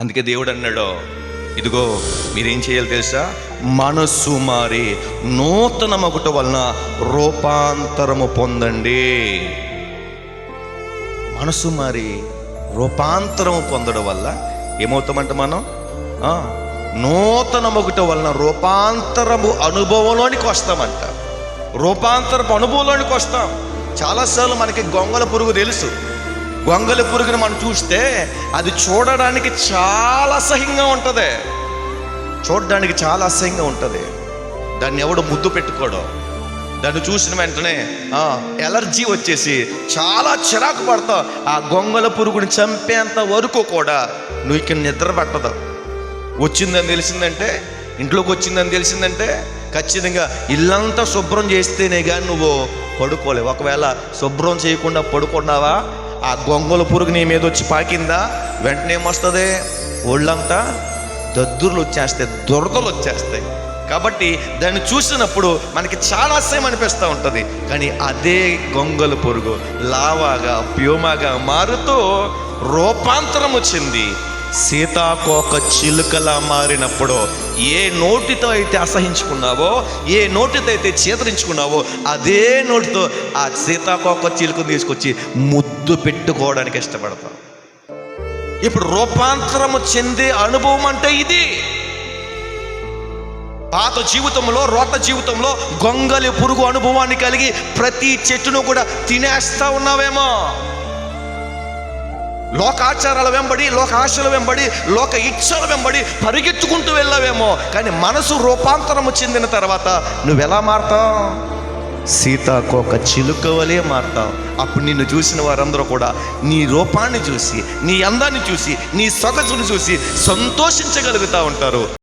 అందుకే దేవుడు అన్నాడు ఇదిగో మీరేం చేయాలి తెలుసా? మనస్సు మారి నూతన మగుట వలన రూపాంతరము పొందండి. మనసు మారి రూపాంతరము పొందడం వల్ల ఏమవుతామంట మనం? ఆ, నూతన మొగుట వలన రూపాంతరము అనుభవంలోనికి వస్తామంట. రూపాంతరపు అనుభవంలోనికి వస్తాం. చాలాసార్లు మనకి గొంగల పురుగు తెలుసు. గొంగలి పురుగుని మనం చూస్తే అది చూడడానికి చాలా అసహ్యంగా ఉంటుంది. చూడడానికి చాలా అసహ్యంగా ఉంటుంది. దాన్ని ఎవడు ముద్దు పెట్టుకోవడం దాన్ని చూసిన వెంటనే ఎలర్జీ వచ్చేసి చాలా చిరాకు పడతావు ఆ గొంగల పురుగుని చంపేంత వరకు కూడా నువ్వు ఇక్కడ నిద్ర పట్టదు. వచ్చిందని తెలిసిందంటే ఇంట్లోకి వచ్చిందని తెలిసిందంటే ఖచ్చితంగా ఇల్లంతా శుభ్రం చేస్తేనే కానీ నువ్వు పడుకోలేవు. ఒకవేళ శుభ్రం చేయకుండా పడుకున్నావా ఆ గొంగల పురుగు నీ మీద వచ్చి పాకిందా? వెంటనే ఏమొస్తుంది? ఒళ్ళంతా దద్దుర్లు వచ్చేస్తాయి దురదలు వచ్చేస్తాయి. కాబట్టి దాన్ని చూసినప్పుడు మనకి చాలా అసహ్యం అనిపిస్తూ ఉంటుంది. కానీ అదే గొంగల పురుగు లావాగా ప్యూమాగా మారుతూ రూపాంతరము చెంది సీతాకోక చిలుకలా మారినప్పుడు ఏ నోటితో అయితే అసహించుకున్నావో ఏ నోటితో అయితే చేతరించుకున్నావో అదే నోటితో ఆ సీతాకోక చిలుకను తీసుకొచ్చి ముద్దు పెట్టుకోవడానికి ఇష్టపడతాం ఇప్పుడు రూపాంతరము చెందే అనుభవం అంటే ఇది. పాత జీవితంలో రోత జీవితంలో గొంగలి పురుగు అనుభవాన్ని కలిగి ప్రతి చెట్టును కూడా తినేస్తా ఉన్నావేమో. లోకాచారాల వెంబడి లోక ఆశల వెంబడి లోక ఇచ్చల వెంబడి పరిగెత్తుకుంటూ వెళ్ళావేమో. కానీ మనసు రూపాంతరము చెందిన తర్వాత నువ్వెలా మారతావు? సీతాకోక చిలుక వలె మారతావు. అప్పుడు నిన్ను చూసిన వారందరూ కూడా నీ రూపాన్ని చూసి నీ అందాన్ని చూసి నీ సొగసును చూసి సంతోషించగలుగుతా ఉంటారు.